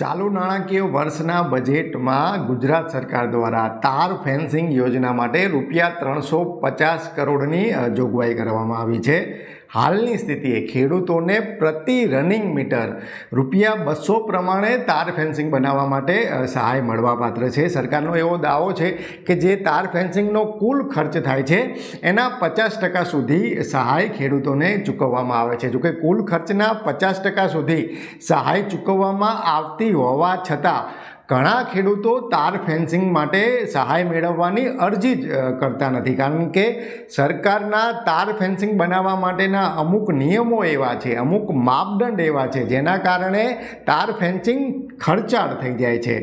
ચાલુ નાણાકીય વર્ષના બજેટમાં ગુજરાત સરકાર દ્વારા તાર ફેન્સિંગ યોજના માટે રૂપિયા ત્રણસો પચાસ કરોડની જોગવાઈ કરવામાં આવી છે. હાલની સ્થિતિએ ખેડૂતોને પ્રતિ રનિંગ મીટર રૂપિયા બસો પ્રમાણે તાર ફેન્સિંગ બનાવવા માટે સહાય મળવાપાત્ર છે. સરકારનો એવો દાવો છે કે જે તાર ફેન્સિંગનો કુલ ખર્ચ થાય છે, એના પચાસ ટકા સુધી સહાય ખેડૂતોને ચૂકવવામાં આવે છે. જોકે કુલ ખર્ચના પચાસ ટકા સુધી સહાય ચૂકવવામાં આવતી હોવા છતાં ઘણા ખેડૂતો તાર ફેન્સિંગ માટે સહાય મેળવવાની અરજી જ કરતા નથી. કારણ કે સરકારના તાર ફેન્સિંગ બનાવવા માટેના અમુક નિયમો એવા છે, અમુક માપદંડ એવા છે, જેના કારણે તાર ફેન્સિંગ ખર્ચાળ થઈ જાય છે.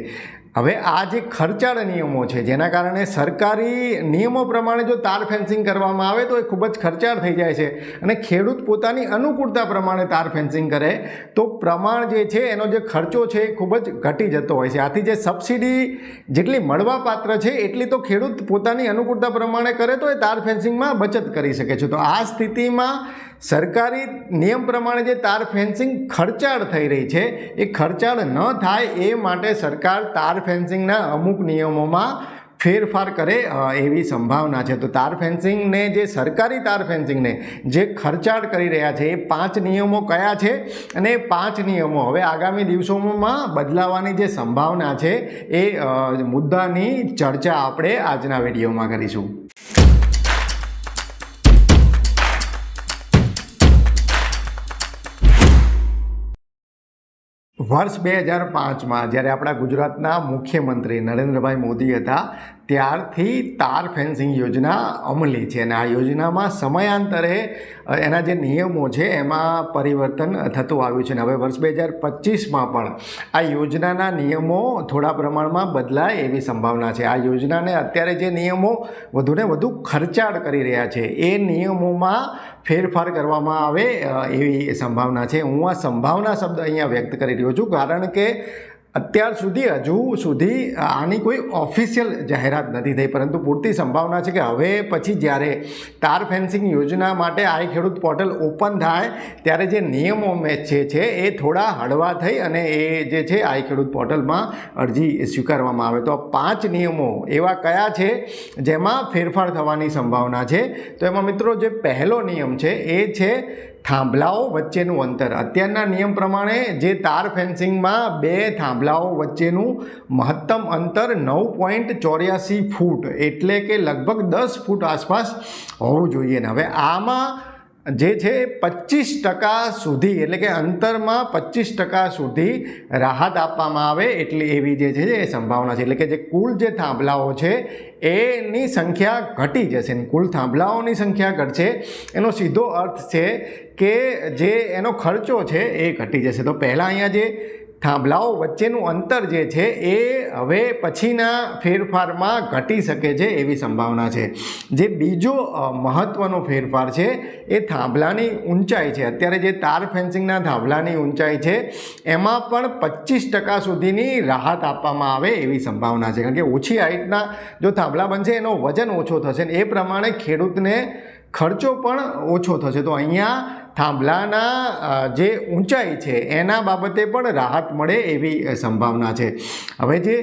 હવે આ જે ખર્ચાળ નિયમો છે, જેના કારણે સરકારી નિયમો પ્રમાણે જો તાર ફેન્સિંગ કરવામાં આવે તો એ ખૂબ જ ખર્ચાળ થઈ જાય છે અને ખેડૂત પોતાની અનુકૂળતા પ્રમાણે તાર ફેન્સિંગ કરે, તો પ્રમાણ જે છે, એનો જે ખર્ચો છે એ ખૂબ જ ઘટી જતો હોય છે. આથી જે સબસિડી જેટલી મળવાપાત્ર છે, એટલી તો ખેડૂત પોતાની અનુકૂળતા પ્રમાણે કરે તો એ તાર ફેન્સિંગમાં બચત કરી શકે છે. તો આ સ્થિતિમાં સરકારી નિયમ પ્રમાણે જે તાર ફેન્સિંગ ખર્ચાળ થઈ રહી છે, એ ખર્ચાળ ન થાય એ માટે સરકાર તાર ફેન્સિંગના અમુક નિયમોમાં ફેરફાર કરે એવી સંભાવના છે. તો તાર ફેન્સિંગને, જે સરકારી તાર ફેન્સિંગને જે ખર્ચાળ કરી રહ્યા છે, એ પાંચ નિયમો કયા છે? અને એ પાંચ નિયમો હવે આગામી દિવસોમાં બદલાવાની જે સંભાવના છે, એ મુદ્દાની ચર્ચા આપણે આજના વિડીયોમાં કરીશું. વર્ષ બે હજાર પાંચમાં જ્યારે આપણા ગુજરાતના મુખ્યમંત્રી નરેન્દ્રભાઈ મોદી હતા ત્યારથી તાર ફેન્સિંગ યોજના અમલી છે અને આ યોજનામાં સમયાંતરે એના જે નિયમો છે એમાં પરિવર્તન થતું આવ્યું છે અને હવે વર્ષ બે હજાર પચીસમાં પણ આ યોજનાના નિયમો થોડા પ્રમાણમાં બદલાય એવી સંભાવના છે. આ યોજનાને અત્યારે જે નિયમો વધુને વધુ ખર્ચાળ કરી રહ્યા છે, એ નિયમોમાં ફેરફાર કરવામાં આવે એવી સંભાવના છે. હું આ સંભાવના શબ્દ અહીંયા વ્યક્ત કરી રહ્યો છું કારણ કે અત્યાર સુધી, હજુ સુધી આની કોઈ ઓફિશિયલ જાહેરાત નથી થઈ, પરંતુ પૂરતી સંભાવના છે કે હવે પછી જ્યારે તાર ફેન્સિંગ યોજના માટે આ ખેડૂત પોર્ટલ ઓપન થાય, ત્યારે જે નિયમો મેચ છે છે, એ થોડા હળવા થઈ અને એ જે છે, આ ખેડૂત પોર્ટલમાં અરજી સ્વીકારવામાં આવે. તો પાંચ નિયમો એવા કયા છે, જેમાં ફેરફાર થવાની સંભાવના છે? તો એમાં મિત્રો, જે પહેલો નિયમ છે, એ છે થાંભલાઓ વચ્ચેનું અંતર. અત્યારના નિયમ પ્રમાણે જે તાર ફેન્સિંગમાં બે થાંભલાઓ વચ્ચેનું મહત્તમ અંતર નવ પોઈન્ટ ચોર્યાસી ફૂટ, એટલે કે લગભગ દસ ફૂટ આસપાસ હોવું જોઈએ. ને હવે આમાં જે છે પચીસ ટકા સુધી, એટલે કે અંતરમાં પચીસ ટકા સુધી રાહત આપવામાં આવે એટલી એવી જે છે, એ સંભાવના છે. એટલે કે જે કુલ જે થાંભલાઓ છે, એની સંખ્યા ઘટી જશે. કુલ થાંભલાઓની સંખ્યા ઘટશે, એનો સીધો અર્થ છે કે જે એનો ખર્ચો છે, એ ઘટી જશે. તો પહેલાં અહીંયા જે થાંભલાઓ વચ્ચેનું અંતર જે છે એ હવે પછીના ફેરફારમાં ઘટી શકે છે એવી સંભાવના છે. જે બીજો મહત્ત્વનો ફેરફાર છે એ થાંભલાની ઊંચાઈ છે. અત્યારે જે તાર ફેન્સિંગના થાંભલાની ઊંચાઈ છે, એમાં પણ પચીસ ટકા સુધીની રાહત આપવામાં આવે એવી સંભાવના છે. કારણ કે ઓછી હાઇટના જો થાંભલા બનશે, એનો વજન ઓછો થશે ને એ પ્રમાણે ખેડૂતને ખર્ચો પણ ઓછો થશે. તો અહીંયા થાંભલાના જે ઊંચાઈ છે, એના બાબતે પણ રાહત મળે એવી સંભાવના છે. હવે જે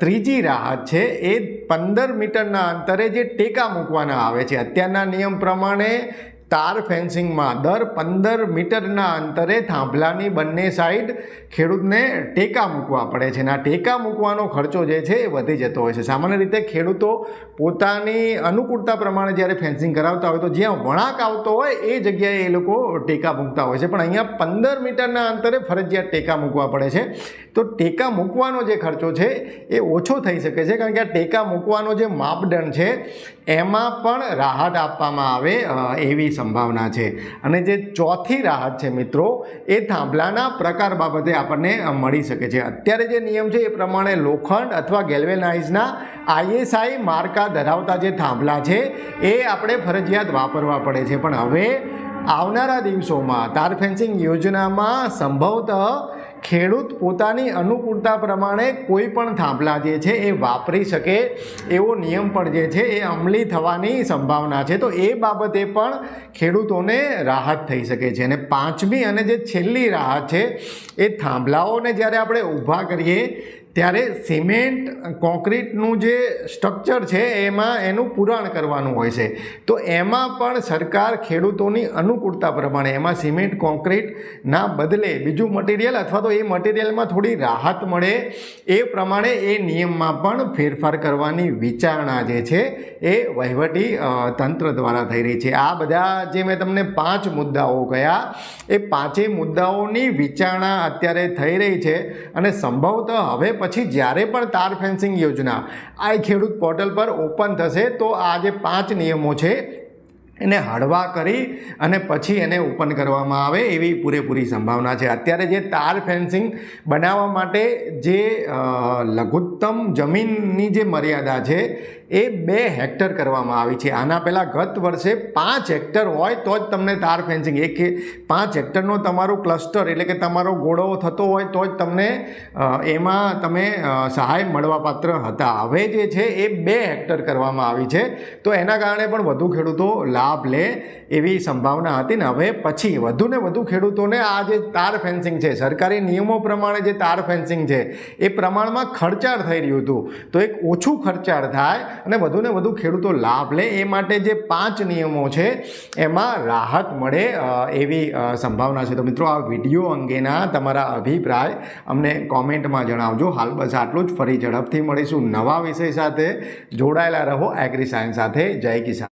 ત્રીજી રાહત છે, એ પંદર મીટરના અંતરે જે ટેકા મૂકવાના આવે છે, અત્યારના નિયમ પ્રમાણે તાર ફેન્સિંગમાં દર પંદર મીટરના અંતરે થાંભલાની બંને સાઈડ ખેડૂતને ટેકા મૂકવા પડે છે. અને આ ટેકા મૂકવાનો ખર્ચો જે છે એ વધી જતો હોય છે. સામાન્ય રીતે ખેડૂતો પોતાની અનુકૂળતા પ્રમાણે જ્યારે ફેન્સિંગ કરાવતા હોય તો જ્યાં વળાંક આવતો હોય એ જગ્યાએ એ લોકો ટેકા મૂકતા હોય છે. પણ અહીંયા પંદર મીટરના અંતરે ફરજિયાત ટેકા મૂકવા પડે છે. તો ટેકા મૂકવાનો જે ખર્ચો છે એ ઓછો થઈ શકે છે. કારણ કે આ ટેકા મૂકવાનો જે માપદંડ છે એમાં પણ રાહત આપવામાં આવે એવી સંભાવના છે. અને જે ચોથી રાહત છે મિત્રો, એ થાંભલાના પ્રકાર બાબતે આપણને મળી શકે છે. અત્યારે જે નિયમ છે એ પ્રમાણે લોખંડ અથવા ગેલ્વેનાઇઝના આઈએસઆઈ માર્કા ધરાવતા જે થાંભલા છે, એ આપણે ફરજિયાત વાપરવા પડે છે. પણ હવે આવનારા દિવસોમાં તાર ફેન્સિંગ યોજનામાં સંભવતઃ ખેડૂત પોતાની અનુકૂળતા પ્રમાણે કોઈ પણ થાંભલા જે છે એ વાપરી શકે એવો નિયમ પણ જે છે એ અમલી થવાની સંભાવના છે. તો એ બાબતે પણ ખેડૂતોને રાહત થઈ શકે છે. અને પાંચમી અને જે છેલ્લી રાહત છે એ થાંભલાઓને જ્યારે આપણે ઊભા કરીએ ત્યારે સિમેન્ટ કોન્ક્રીટનું જે સ્ટ્રક્ચર છે, એમાં એનું પુરાણ કરવાનું હોય છે. તો એમાં પણ સરકાર ખેડૂતોની અનુકૂળતા પ્રમાણે એમાં સિમેન્ટ કોન્ક્રીટના બદલે બીજું મટીરિયલ અથવા તો એ મટીરિયલમાં થોડી રાહત મળે એ પ્રમાણે એ નિયમમાં પણ ફેરફાર કરવાની વિચારણા જે છે, એ વહીવટી તંત્ર દ્વારા થઈ રહી છે. આ બધા જે મેં તમને પાંચ મુદ્દાઓ કયા, એ પાંચેય મુદ્દાઓની વિચારણા અત્યારે થઈ રહી છે અને સંભવતઃ હવે પછી જ્યારે પણ તાર ફેન્સિંગ યોજના આ ખેડૂત પોર્ટલ પર ઓપન થશે તો આ જે પાંચ નિયમો છે એને હળવા કરી અને પછી એને ઓપન કરવામાં આવે એવી પૂરેપૂરી સંભાવના છે. અત્યારે જે તાર ફેન્સિંગ બનાવવા માટે જે લઘુત્તમ જમીનની જે મર્યાદા છે એ બે હેક્ટર કરવામાં આવી છે. આના પહેલાં ગત વર્ષે પાંચ હેક્ટર હોય તો જ તમને તાર ફેન્સિંગ, એક પાંચ હેક્ટરનો તમારું ક્લસ્ટર એટલે કે તમારો ગોળો થતો હોય તો જ તમને એમાં તમે સહાય મળવાપાત્ર હતા. હવે જે છે એ બે હેક્ટર કરવામાં આવી છે. તો એના કારણે પણ વધુ ખેડૂતો લાભ લે એવી સંભાવના હતી ને હવે પછી વધુ ને વધુ ખેડૂતોને આ જે તાર ફેન્સિંગ છે, સરકારી નિયમો પ્રમાણે જે તાર ફેન્સિંગ છે, એ પ્રમાણમાં ખર્ચાળ થઈ રહ્યું હતું. તો એક ઓછું ખર્ચાળ થાય અને વધુને વધુ ખેડૂતો લાભ લે. એ માટે જે પાંચ નિયમો છે, એમાં રાહત મળે એવી સંભાવના છે. તો મિત્રો, આ વીડિયો અંગેના તમારા અભિપ્રાય અમને કોમેન્ટમાં જણાવજો. હાલ બસ આટલું જ. ફરી ઝડપથી મળીશું નવા વિષય સાથે. જોડાયેલા રહો એગ્રી સાયન્સ સાથે. જય કિસાન.